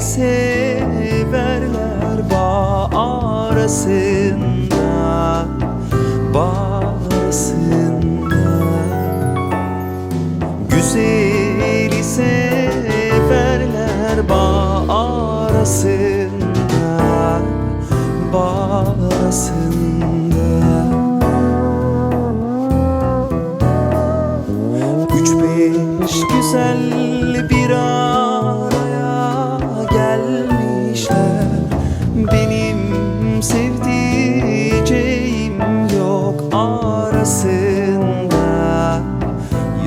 Severler bağ arasında Bağ arasında Güzeli severler bağ arasında Bağ arasında Üç beş güzel bir araya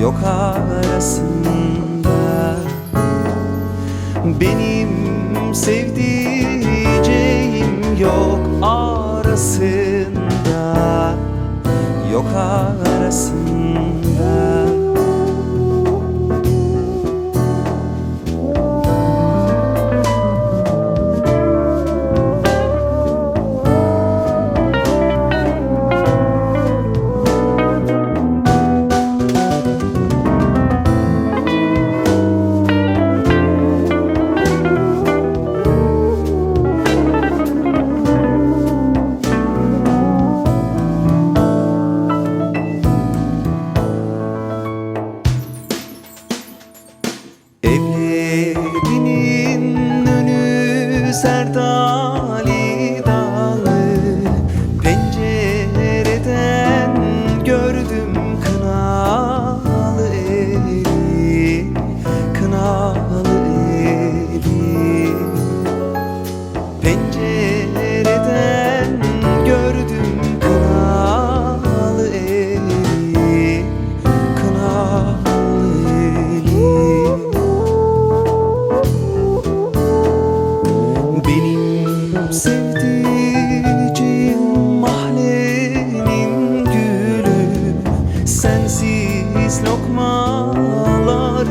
Yok arasında. Benim sevdiceğim yok arasında. Yok arasında serdar Sevdiceğim mahallenin gülü. Sensiz lokmaları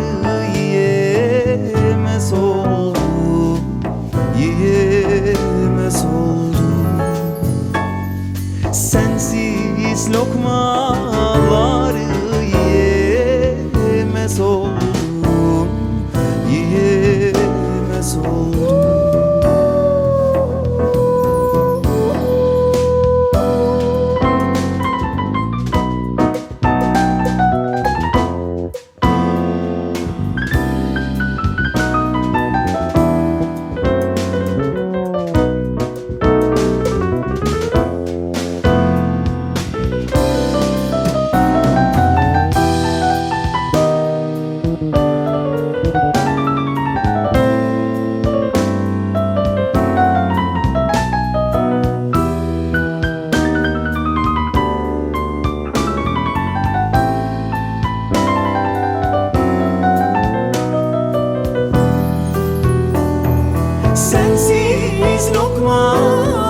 yiyemez oldum Yiyemez oldum. Sensiz lokmaları lokma.